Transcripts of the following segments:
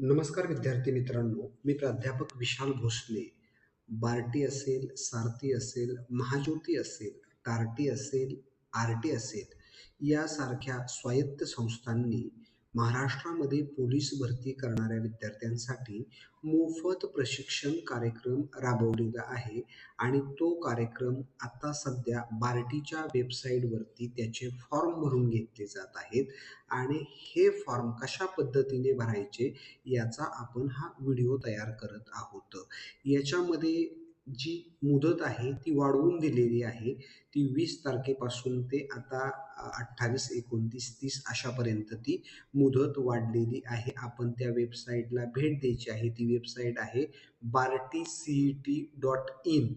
नमस्कार विद्यार्थी मित्रांनो मी प्राध्यापक विशाल भोसले. बार्टी असेल सारथी असेल महाज्योती असेल टार्टी असेल आर टी असेल यासारख्या स्वायत्त संस्थांनी महाराष्ट्रामध्ये पोलीस भरती करणाऱ्या विद्यार्थ्यांसाठी मोफत प्रशिक्षण कार्यक्रम राबवलेला आहे आणि तो कार्यक्रम आता सध्या बार्टीच्या वेबसाईटवरती त्याचे फॉर्म भरून घेतले जात आहेत. आणि हे फॉर्म कशा पद्धतीने भरायचे याचा आपण हा व्हिडिओ तयार करत आहोत. याच्यामध्ये जी मुदत आहे ती वाढवून दिलेली आहे ती वीस तारखेपासून ते आता अठ्ठावीस एकोणतीस तीस अशापर्यंत ती मुदत वाढलेली आहे. आपण त्या वेबसाईटला भेट द्यायची आहे. ती वेबसाईट आहे Barti C E T dot in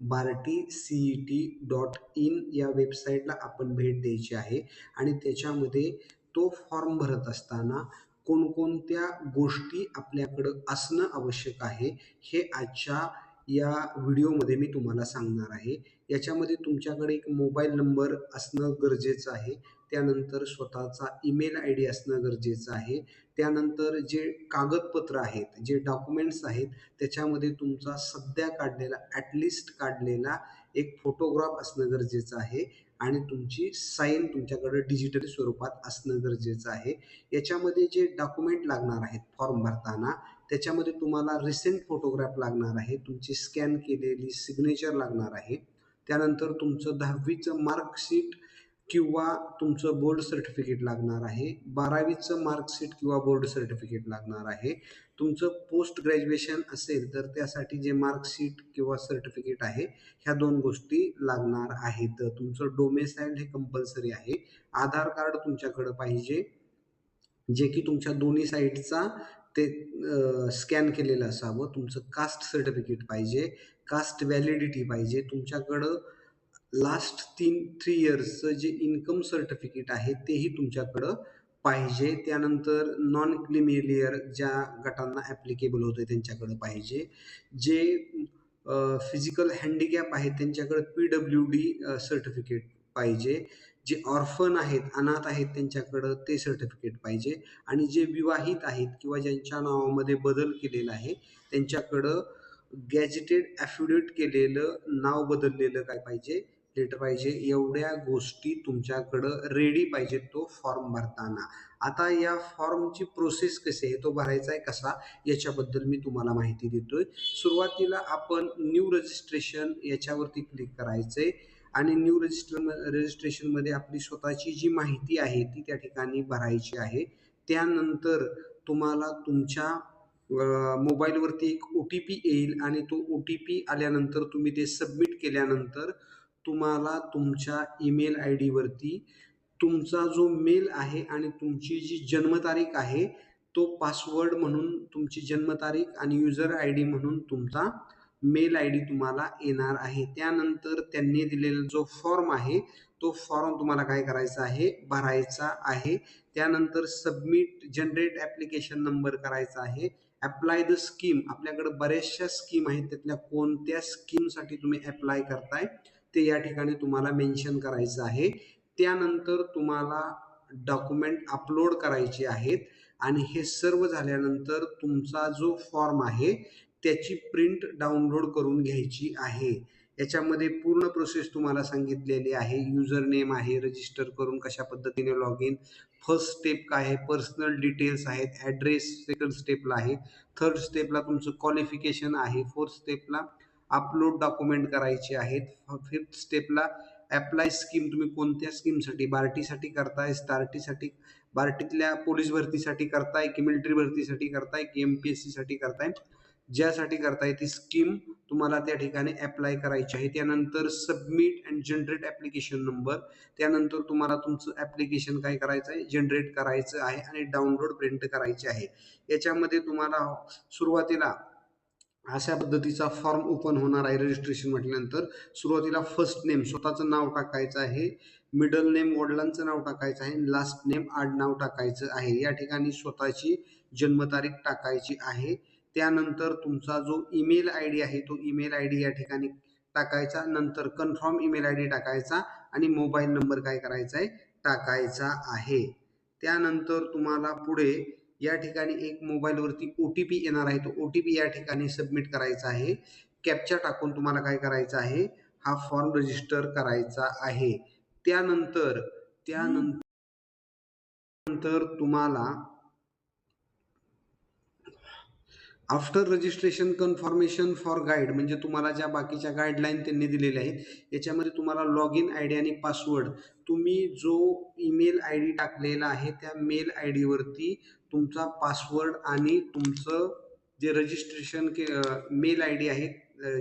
Barti C E T dot in या वेबसाईटला आपण भेट द्यायची आहे आणि त्याच्यामध्ये तो फॉर्म भरत असताना कोणकोणत्या गोष्टी आपल्याकडं असणं आवश्यक आहे हे आजच्या या व्हिडिओमध्ये मी तुम्हाला सांगणार आहे. याच्यामध्ये तुमच्याकडे एक मोबाईल नंबर असणं गरजेचं आहे. त्यानंतर स्वतःचा ईमेल आय डी असणं गरजेचं आहे. त्यानंतर जे कागदपत्र आहेत जे डॉक्युमेंट्स आहेत त्याच्यामध्ये तुमचा सध्या काढलेला ॲटलिस्ट काढलेला एक फोटोग्राफ असणं गरजेचं आहे. आणि तुमची साईन तुमच्याकडे डिजिटल स्वरूपात असणं गरजेचं आहे. याच्यामध्ये जे डॉक्युमेंट लागणार आहेत फॉर्म भरताना त्याच्यामध्ये तुम्हाला रिसेंट फोटोग्राफ लागणार आहे. तुमची स्कॅन केलेली सिग्नेचर लागणार आहे. त्यानंतर तुमचं दहावीचं मार्कशीट किंवा तुमचं बोर्ड सर्टिफिकेट लागणार आहे. बारावीचं मार्कशीट किंवा बोर्ड सर्टिफिकेट लागणार आहे. तुमचं पोस्ट ग्रॅज्युएशन असेल तर त्यासाठी जे मार्कशीट किंवा सर्टिफिकेट आहे ह्या दोन गोष्टी लागणार आहेत. तुमचं डोमेसाईल हे कंपल्सरी आहे. आधार कार्ड तुमच्याकडं पाहिजे. जे की तुमच्या दोन्ही साईडचा ते स्कॅन केलेलं असावं. तुमचं कास्ट सर्टिफिकेट पाहिजे कास्ट व्हॅलिडिटी पाहिजे. तुमच्याकडं लास्ट तीन थ्री इयर्सचं जे इन्कम सर्टिफिकेट आहे तेही तुमच्याकडं पाहिजे. त्यानंतर नॉन क्लिमिलियर ज्या गटांना ॲप्लिकेबल होतं त्यांच्याकडं पाहिजे. जे फिजिकल हँडिकॅप आहेत त्यांच्याकडं पी डब्ल्यू डी सर्टिफिकेट पाहिजे. जे ऑर्फन आहेत अनाथ आहेत त्यांच्याकडं ते सर्टिफिकेट पाहिजे. आणि जे विवाहित आहेत किंवा ज्यांच्या नावामध्ये बदल केलेला आहे त्यांच्याकडं गॅजेटेड ॲफिडेट केलेलं नाव बदललेलं काय पाहिजे? लेटर पाहिजे. एवढ्या गोष्टी तुमच्याकडं रेडी पाहिजेत तो फॉर्म भरताना. आता या फॉर्मची प्रोसेस कशी आहे? तो भरायचा आहे कसा? याच्याबद्दल मी तुम्हाला माहिती देतोय. सुरुवातीला आपण न्यू रजिस्ट्रेशन याच्यावरती क्लिक करायचं आहे आणि न्यू रजिस्टर रजिस्ट्रेशनमध्ये आपली स्वतःची जी माहिती आहे ती त्या ठिकाणी भरायची आहे. त्यानंतर तुम्हाला तुमच्या मोबाईलवरती एक ओ टी पी येईल आणि तो ओ टी पी आल्यानंतर तुम्ही ते सबमिट केल्यानंतर तुम्हाला तुमच्या ईमेल आय डीवरती तुमचा जो मेल आहे आणि तुमची जी जन्मतारीख आहे तो पासवर्ड म्हणून तुमची जन्मतारीख आणि युजर आय डी म्हणून तुमचा मेल आय डी तुम्हाला येणार आहे. त्यानंतर त्यांनी दिलेला जो फॉर्म आहे तो फॉर्म तुम्हाला काय करायचा आहे? भरायचा आहे. त्यानंतर सबमिट जनरेट ॲप्लिकेशन नंबर करायचा आहे. अप्लाय द स्कीम आपल्याकडे बऱ्याचशा स्कीम आहेत. त्यातल्या कोणत्या स्कीमसाठी तुम्ही अप्लाय करताय ते या ठिकाणी तुम्हाला मेन्शन करायचं आहे. त्यानंतर तुम्हाला डॉक्युमेंट अपलोड करायचे आहेत. आणि हे सर्व झाल्यानंतर तुमचा जो फॉर्म आहे त्याची प्रिंट डाउनलोड करून घ्यायची आहे. याच्यामध्ये पूर्ण प्रोसेस तुम्हाला सांगितलेली आहे. युजर नेम आहे रजिस्टर करून कशा पद्धतीने लॉग इन फर्स्ट स्टेप काय आहे? पर्सनल डिटेल्स आहेत. ॲड्रेस सेकंड स्टेपला आहे. थर्ड स्टेपला तुमचं क्वालिफिकेशन आहे. फोर्थ स्टेपला अपलोड डॉक्युमेंट करायचे आहेत. फिफ्थ स्टेपला ॲप्लाय स्कीम तुम्ही कोणत्या स्कीमसाठी बार्टीसाठी करताय स्टार्टीसाठी बार्टीतल्या पोलीस भरतीसाठी करताय की मिलिटरी भरतीसाठी करताय की एम पी एस सीसाठी करताय? ज्यासाठी करताय ती स्कीम तुम्हाला त्या ठिकाणी अप्लाय करायची आहे. त्यानंतर submit and generate application number त्यानंतर तुम्हाला तुमचं ॲप्लिकेशन काय करायचं आहे? जनरेट करायचं आहे आणि डाउनलोड प्रिंट करायचे आहे. याच्यामध्ये तुम्हाला सुरुवातीला अशा पद्धतीचा फॉर्म ओपन होणार आहे रजिस्ट्रेशन म्हटल्यानंतर. सुरुवातीला फर्स्ट नेम स्वतःचं नाव टाकायचं आहे. मिडल नेम वडिलांचं नाव टाकायचं आहे. लास्ट नेम आडनाव टाकायचं आहे. या ठिकाणी स्वतःची जन्मतारीख टाकायची आहे. त्यानंतर तुमचा जो ईमेल आय डी आहे तो ईमेल आय डी या ठिकाणी टाकायचा. नंतर कन्फर्म ईमेल आय डी टाकायचा आणि मोबाईल नंबर काय करायचा आहे टाकायचा आहे. त्यानंतर तुम्हाला पुढे या ठिकाणी एक मोबाईलवरती ओ टी पी येणार आहे. तो ओ टी पी या ठिकाणी सबमिट करायचा आहे. कॅप्चा टाकून तुम्हाला काय करायचं आहे? हा फॉर्म रजिस्टर करायचा आहे. त्यानंतर त्यानंतर तुम्हाला after registration confirmation for guide म्हणजे तुम्हाला ज्या बाकीच्या गाईडलाईन त्यांनी दिलेल्या आहेत याच्यामध्ये तुम्हाला लॉग इन आय डी आणि पासवर्ड तुम्ही जो ईमेल आय डी टाकलेला आहे त्या मेल आय डीवरती तुमचा पासवर्ड आणि तुमचं जे रजिस्ट्रेशन के मेल आय डी आहे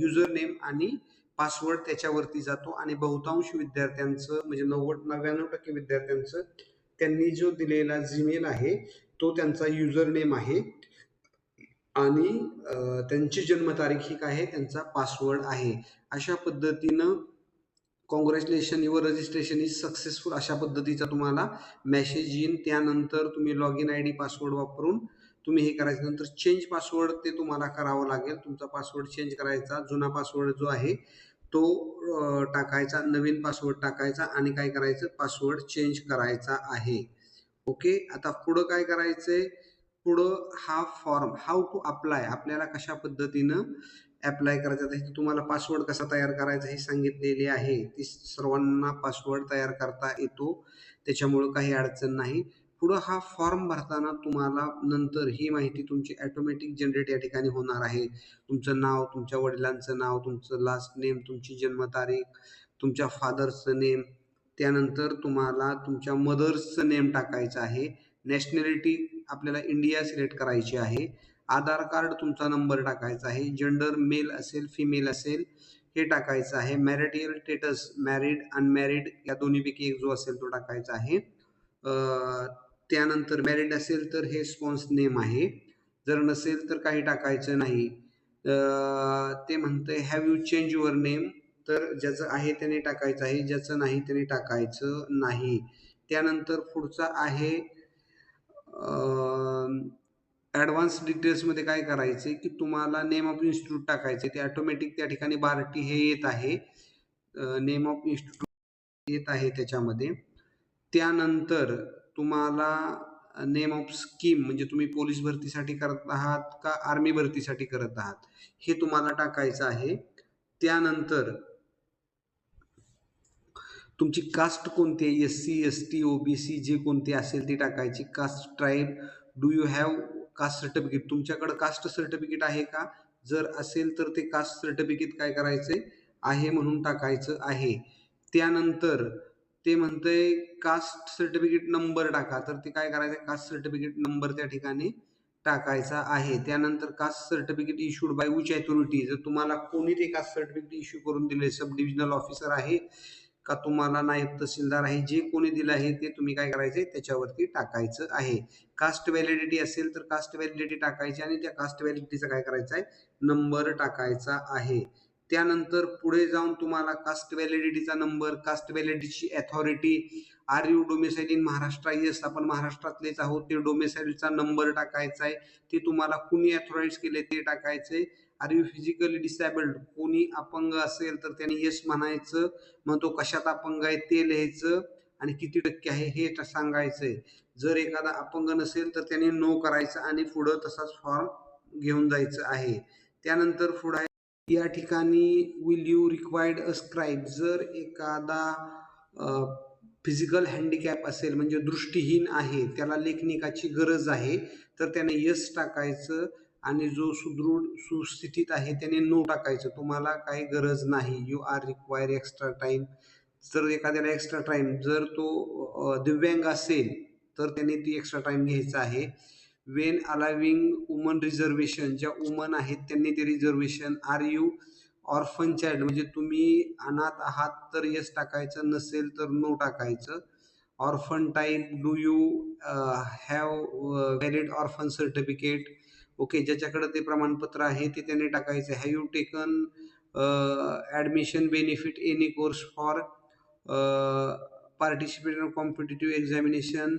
युजर नेम आणि पासवर्ड त्याच्यावरती जातो. आणि बहुतांश विद्यार्थ्यांचं म्हणजे नव्वद नव्याण्णव टक्के विद्यार्थ्यांचं त्यांनी जो दिलेला जीमेल आहे तो त्यांचा युजर नेम आहे. आणि त्यांची जन्मतारीख ही काय आहे? त्यांचा पासवर्ड आहे. अशा पद्धतीनं congratulation your registration is successful अशा पद्धतीचा तुम्हाला मेसेज येईन. त्यानंतर तुम्ही log in I D password वापरून तुम्ही हे करायचं. नंतर चेंज पासवर्ड ते तुम्हाला करावं लागेल. तुमचा पासवर्ड चेंज करायचा. जुना पासवर्ड जो आहे तो टाकायचा. नवीन पासवर्ड टाकायचा आणि काय करायचं? पासवर्ड चेंज करायचा आहे. ओके आता पुढं काय करायचंय? पुढं हा फॉर्म हाऊ टू अप्लाय आपल्याला कशा पद्धतीनं अप्लाय करायचं आहे तुम्हाला पासवर्ड कसा तयार करायचा हे सांगितलेले आहे. ती सर्वांना पासवर्ड तयार करता येतो त्याच्यामुळं काही अडचण नाही. पुढं हा फॉर्म भरताना तुम्हाला नंतर ही माहिती तुमची ॲटोमॅटिक जनरेट या ठिकाणी होणार आहे. तुमचं नाव तुमच्या वडिलांचं नाव तुमचं लास्ट नेम तुमची जन्मतारीख तुमच्या फादरचं नेम त्यानंतर तुम्हाला तुमच्या मदर्सचं नेम टाकायचं आहे. नॅशनॅलिटी आपल्याला इंडिया सिलेक्ट करायची आहे. आधार कार्ड तुमचा नंबर टाकायचा आहे. जेंडर मेल असेल फिमेल असेल हे टाकायचं आहे. मॅरिटियल स्टेटस मॅरिड अनमॅरिड या दोन्हीपैकी एक जो असेल तो टाकायचा आहे. त्यानंतर मॅरिड असेल तर हे स्पॉन्स नेम आहे. जर नसेल तर काही टाकायचं नाही. ते म्हणतंय have you change your name तर ज्याचं आहे त्याने टाकायचं आहे. ज्याचं नाही त्याने टाकायचं नाही. त्यानंतर पुढचा आहे ॲडव्हान्स डिटेल्समध्ये काय करायचे की तुम्हाला नेम ऑफ इन्स्टिट्यूट टाकायचे. ते ऑटोमॅटिक त्या ठिकाणी बार्टी हे येत आहे. नेम ऑफ इन्स्टिट्यूट येत आहे त्याच्यामध्ये. त्यानंतर तुम्हाला नेम ऑफ स्कीम म्हणजे तुम्ही पोलीस भरतीसाठी करत आहात का आर्मी भरतीसाठी करत आहात हे तुम्हाला टाकायचं आहे. त्यानंतर तुमची कास्ट कोणती आहे? S C S T O B C जे कोणते असेल ती टाकायची. Caste tribe do you have caste certificate तुमच्याकडं कास्ट सर्टिफिकेट आहे का? जर असेल तर ते कास्ट सर्टिफिकेट काय करायचे आहे म्हणून टाकायचं आहे. त्यानंतर ते म्हणतंय कास्ट सर्टिफिकेट नंबर टाका. तर ते काय करायचं कास्ट सर्टिफिकेट नंबर त्या ठिकाणी टाकायचा आहे. त्यानंतर caste certificate issued by which authority जर तुम्हाला कोणी ते कास्ट सर्टिफिकेट इश्यू करून दिले सब डिव्हिजनल ऑफिसर आहे का तुम्हाला नायब तहसीलदार आहे जे कोणी दिलं आहे ते तुम्ही काय करायचे त्याच्यावरती टाकायचं आहे. कास्ट व्हॅलिडिटी असेल तर कास्ट व्हॅलिडिटी टाकायची आणि त्या कास्ट व्हॅलिडिटीचा काय करायचा आहे? नंबर टाकायचा आहे. त्यानंतर पुढे जाऊन तुम्हाला कास्ट व्हॅलिडिटीचा number caste व्हॅलिडिटीची authority are you domicile in Maharashtra yes आपण महाराष्ट्रातलेच आहोत. ते डोमेसाईलचा नंबर टाकायचा आहे. ते तुम्हाला कुणी अथॉराईज केले ते टाकायचे आर यू फिजिकली डिसेबल्ड कोणी अपंग असेल तर त्याने यश म्हणायचं. मग तो कशात अपंग आहे ते लिहायचं. आणि किती टक्के आहे हे सांगायचंय. जर एखादा अपंग नसेल तर त्याने नो करायचं आणि पुढं तसाच फॉर्म घेऊन जायचं आहे. त्यानंतर पुढे या ठिकाणी will you required a scribe जर एखादा फिजिकल हँडिकॅप असेल म्हणजे दृष्टीहीन आहे त्याला लेखनिकाची गरज आहे तर त्याने यस टाकायचं. आणि जो सुदृढ सुस्थितीत आहे त्याने नो टाकायचं. तुम्हाला काही गरज नाही. You are require extra time जर एखाद्याला एक्स्ट्रा टाईम जर तो दिव्यांग असेल तर त्याने ती एक्स्ट्रा टाईम घ्यायचा आहे. वेन अलाविंग वुमन रिझर्वेशन ज्या वुमन आहेत त्यांनी ते reservation are you orphan child म्हणजे तुम्ही अनाथ आहात तर येस टाकायचं. नसेल तर नो टाकायचं. Orphan type do you have valid orphan certificate okay ज्याच्याकडे ते प्रमाणपत्र आहे ते त्याने टाकायचं. Have you taken admission benefit any course for participate in competitive examination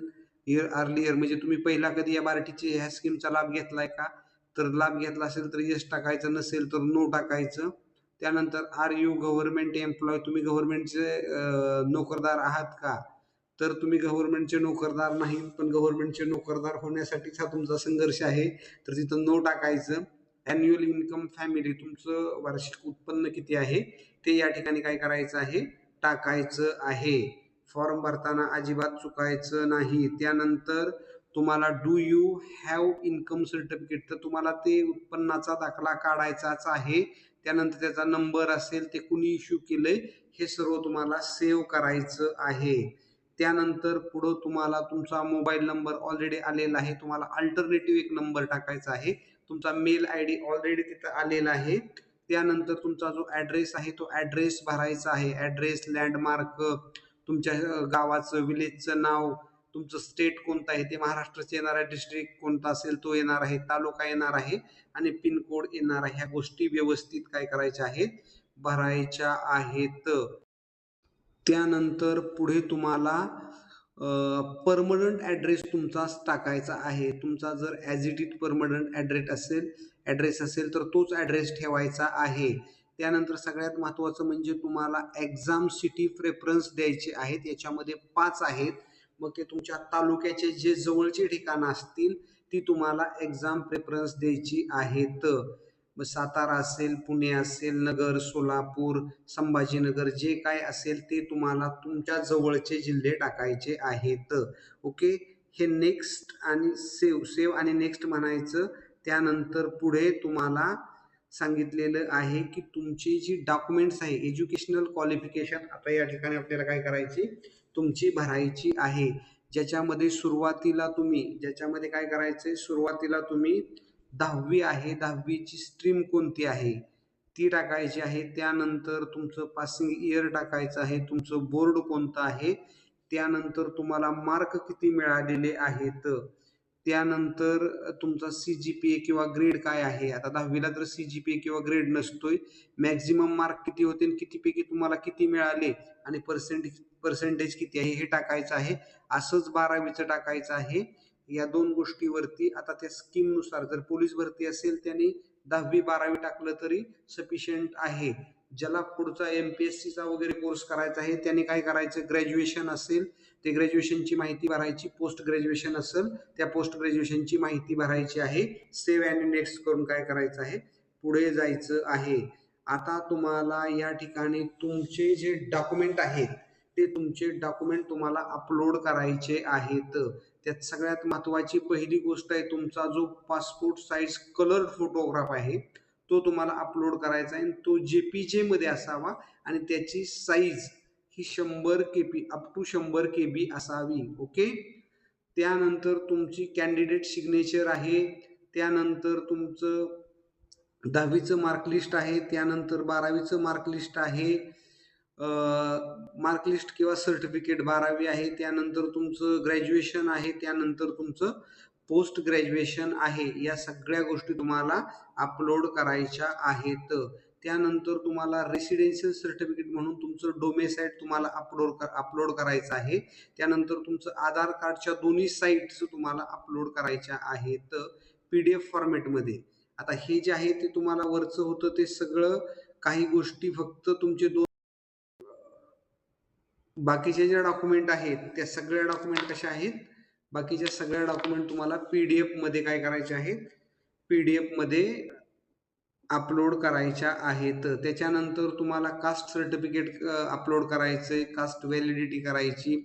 year earlier म्हणजे तुम्ही पहिला कधी या बार्टीचे ह्या स्कीमचा लाभ घेतलाय का? तर लाभ घेतला असेल तर यस टाकायचं नसेल तर नो टाकायचं. त्यानंतर आर यू गव्हर्नमेंट एम्प्लॉय तुम्ही गव्हर्नमेंटचे नोकरदार आहात का? तर तुम्ही गव्हर्नमेंटचे नोकरदार नाही पण गव्हर्नमेंटचे नोकरदार होण्यासाठीच हा तुमचा संघर्ष आहे. तर तिथं नो टाकायचं. अॅन्युअल इन्कम फॅमिली तुमचं वार्षिक उत्पन्न किती आहे? ते या ठिकाणी काय करायचं आहे? टाकायचं आहे. फॉर्म भरताना अजिबात चुकायचं नाही. त्यानंतर तुम्हाला do you have income certificate तर तुम्हाला ते उत्पन्नाचा दाखला काढायचाच आहे. त्यानंतर त्याचा नंबर असेल ते कुणी इश्यू केलंय हे सर्व तुम्हाला सेव्ह करायचं आहे. त्यानंतर पुढं तुम्हाला तुमचा मोबाईल नंबर ऑलरेडी आलेला आहे. तुम्हाला अल्टरनेटिव्ह एक नंबर टाकायचा आहे. तुमचा मेल आय डी ऑलरेडी तिथं आलेला आहे. त्यानंतर तुमचा जो ॲड्रेस आहे तो ॲड्रेस भरायचा आहे. ॲड्रेस लँडमार्क तुमच्या गावाचं विलेजचं नाव तुमचं स्टेट कोणतं आहे ते महाराष्ट्राचं येणार आहे डिस्ट्रिक्ट कोणता असेल तो येणार आहे तालुका येणार आहे आणि पिनकोड येणार आहे. ह्या गोष्टी व्यवस्थित काय करायच्या आहेत? भरायच्या आहेत. त्यानंतर पुढे तुम्हाला परमनंट ॲड्रेस तुमचाच टाकायचा आहे. तुमचा जर as it it permanent address असेल ॲड्रेस असेल तर तोच ॲड्रेस ठेवायचा आहे. त्यानंतर सगळ्यात महत्त्वाचं म्हणजे तुम्हाला एक्झाम सिटी प्रेफरन्स द्यायचे आहेत. याच्यामध्ये पाच आहेत. मग ते तुमच्या तालुक्याचे जे जवळचे ठिकाणं असतील ती तुम्हाला एक्झाम प्रेफरन्स द्यायची आहेत. सातारा असेल पुणे असेल नगर सोलापूर संभाजीनगर जे काय असेल ते तुम्हाला तुमच्या जवळचे जिल्हे टाकायचे आहेत. ओके? हे नेक्स्ट आणि सेव सेव आणि नेक्स्ट म्हणायचं. त्यानंतर पुढे तुम्हाला सांगितलेलं आहे की तुमची जी डॉक्युमेंट्स आहे एज्युकेशनल क्वालिफिकेशन आता या ठिकाणी आपल्याला काय करायची? तुमची भरायची आहे. ज्याच्यामध्ये सुरुवातीला तुम्ही ज्याच्यामध्ये काय करायचं सुरुवातीला तुम्ही दहावी आहे दहावीची स्ट्रीम कोणती आहे? ती टाकायची आहे. त्यानंतर तुमचं पासिंग इयर टाकायचं आहे. तुमचं बोर्ड कोणतं आहे? त्यानंतर तुम्हाला मार्क किती मिळालेले आहेत? त्यानंतर तुमचा सी जी पी ए किंवा ग्रेड काय आहे? आता दहावीला तर सी जी पी ए किंवा ग्रेड नसतोय. मॅक्झिमम मार्क किती होते आणि कितीपैकी तुम्हाला किती मिळाले? आणि पर्सेंटेज पर्सेंटेज किती आहे? हे टाकायचं आहे. असंच बारावीचं टाकायचं आहे. या दोन गोष्टीवरती आता त्या स्कीमनुसार जर पोलीस भरती असेल त्यांनी दहावी बारावी टाकलं तरी सफिशियंट आहे. ज्याला पुढचा एम पी एस सीचा वगैरे कोर्स करायचा आहे त्याने काय करायचं? ग्रॅज्युएशन असेल ते ग्रॅज्युएशनची माहिती भरायची. पोस्ट ग्रॅज्युएशन असेल त्या पोस्ट ग्रॅज्युएशनची माहिती भरायची आहे. सेव्ह अँड इंडेक्स करून काय करायचं आहे? पुढे जायचं आहे. आता तुम्हाला या ठिकाणी तुमचे जे डॉक्युमेंट आहेत ते तुमचे डॉक्युमेंट तुम्हाला अपलोड करायचे आहेत. त्यात सगळ्यात महत्त्वाची पहिली गोष्ट आहे तुमचा जो पासपोर्ट साईज कलर फोटोग्राफ आहे तो तुम्हाला अपलोड करायचा आहे. तो जे पी जेमध्ये असावा आणि त्याची साईज ही शंभर के पी अप टू शंभर के बी असावी. ओके त्यानंतर तुमची कॅन्डिडेट सिग्नेचर आहे. त्यानंतर तुमचं दहावीचं मार्कलिस्ट आहे. त्यानंतर बारावीचं मार्कलिस्ट आहे. मार्कलिस्ट किंवा सर्टिफिकेट बारावी आहे त्यानंतर तुमचं ग्रॅज्युएशन आहे त्यानंतर तुमचं पोस्ट ग्रॅज्युएशन आहे या सगळ्या गोष्टी तुम्हाला अपलोड करायच्या आहेत. त्यानंतर तुम्हाला रेसिडेन्शियल सर्टिफिकेट म्हणून तुमचं डोमेसाईट तुम्हाला अपलोड कर अपलोड करायचं आहे. त्यानंतर तुमचं आधार कार्डच्या दोन्ही साईट्स तुम्हाला अपलोड करायच्या आहेत पी डी एफ फॉर्मॅटमध्ये आता हे जे आहे ते तुम्हाला वरचं होतं ते सगळं काही गोष्टी फक्त तुमचे दोन बाकीचे जे डॉक्युमेंट आहेत त्या सगळ्या डॉक्युमेंट कशा आहेत? बाकीच्या सगळ्या डॉक्युमेंट तुम्हाला पी डी एफमध्ये काय करायचे आहेत? पी डी एफमध्ये अपलोड करायच्या आहेत. त्याच्यानंतर तुम्हाला कास्ट सर्टिफिकेट अपलोड करायचं आहे कास्ट व्हॅलिडिटी करायची.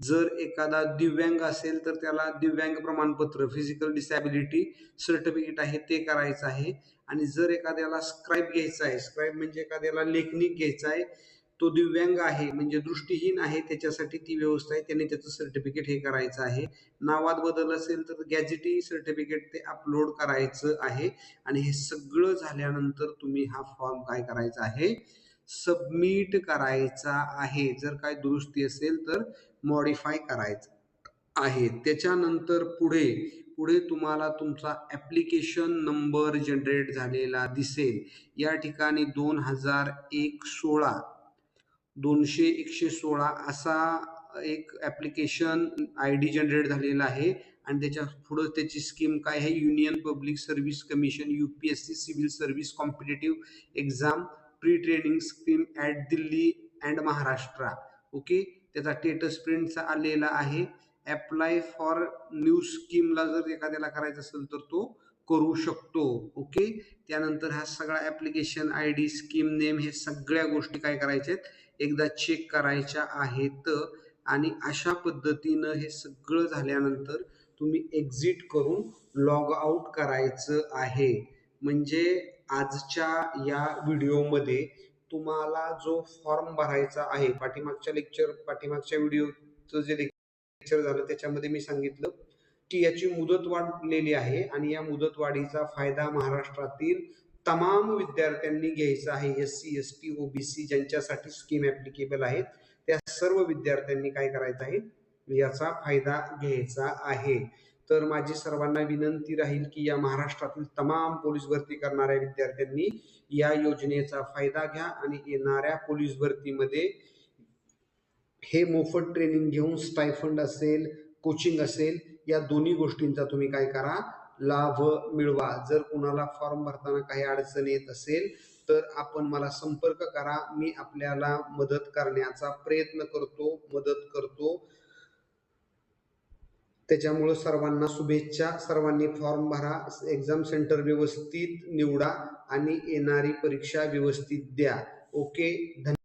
जर एखादा दिव्यांग असेल तर त्याला दिव्यांग प्रमाणपत्र फिजिकल डिसॅबिलिटी सर्टिफिकेट आहे ते करायचं आहे. आणि जर एखाद्याला स्क्राईब घ्यायचा आहे स्क्राईब म्हणजे एखाद्याला लेखनिक घ्यायचा आहे तो दिव्यांग आहे म्हणजे दृष्टीहीन आहे त्याच्यासाठी ती व्यवस्था आहे त्याने त्याचं सर्टिफिकेट हे करायचं आहे. नावात बदल असेल तर गॅजेटी सर्टिफिकेट ते अपलोड करायचं आहे. आणि हे सगळं झाल्यानंतर तुम्ही हा फॉर्म काय करायचा आहे? सबमिट करायचा आहे. जर काय दुरुस्ती असेल तर मॉडिफाय करायचं आहे. त्याच्यानंतर पुढे पुढे तुम्हाला तुमचा ॲप्लिकेशन नंबर जनरेट झालेला दिसेल. या ठिकाणी दोन हजार एक सोळा दोनशे एकशे सोळा असा एक ॲप्लिकेशन आय डी जनरेट झालेला आहे. आणि त्याच्या पुढं त्याची स्कीम काय आहे? Union public service commission U P S C civil service competitive exam pre training scheme at Delhi and Maharashtra okay त्याचा टेटस प्रिंटचा आलेला आहे. अप्लाय फॉर न्यू स्कीमला जर एखाद्याला करायचं असेल तर तो करू शकतो. ओके त्यानंतर हा सगळा application I D scheme name हे सगळ्या गोष्टी काय करायच्या आहेत? एकदा चेक करायच्या आहेत आणि अशा पद्धतीनं हे सगळं झाल्यानंतर तुम्ही एक्झिट करून लॉग आऊट करायचं आहे. म्हणजे आजच्या या व्हिडिओमध्ये तुम्हाला जो फॉर्म भरायचा आहे पाठीमागच्या लेक्चर पाठीमागच्या व्हिडिओचं जे लेक्चर झालं त्याच्यामध्ये मी सांगितलं की याची मुदत वाढलेली आहे आणि या मुदतवाढीचा फायदा महाराष्ट्रातील तमाम विद्यार्थ्यांनी घ्यायचा आहे S C S T O B C ज्यांच्यासाठी स्कीम ॲप्लिकेबल आहेत त्या सर्व विद्यार्थ्यांनी काय करायचं आहे? याचा फायदा घ्यायचा आहे. तर माझी सर्वांना विनंती राहील की या महाराष्ट्रातील तमाम पोलीस भरती करणाऱ्या विद्यार्थ्यांनी या योजनेचा फायदा घ्या आणि येणाऱ्या पोलीस भरतीमध्ये हे मोफत ट्रेनिंग घेऊन स्टायफंड असेल कोचिंग असेल या दोन्ही गोष्टींचा तुम्ही काय करा? लाभ मिळवा. जर कुणाला फॉर्म भरताना काही अडचण येत असेल तर आपण मला संपर्क करा. मी आपल्याला मदत करण्याचा प्रयत्न करतो मदत करतो. त्याच्यामुळं सर्वांना शुभेच्छा. सर्वांनी फॉर्म भरा. एक्झाम सेंटर व्यवस्थित निवडा आणि येणारी परीक्षा व्यवस्थित द्या. ओके धन्यवाद.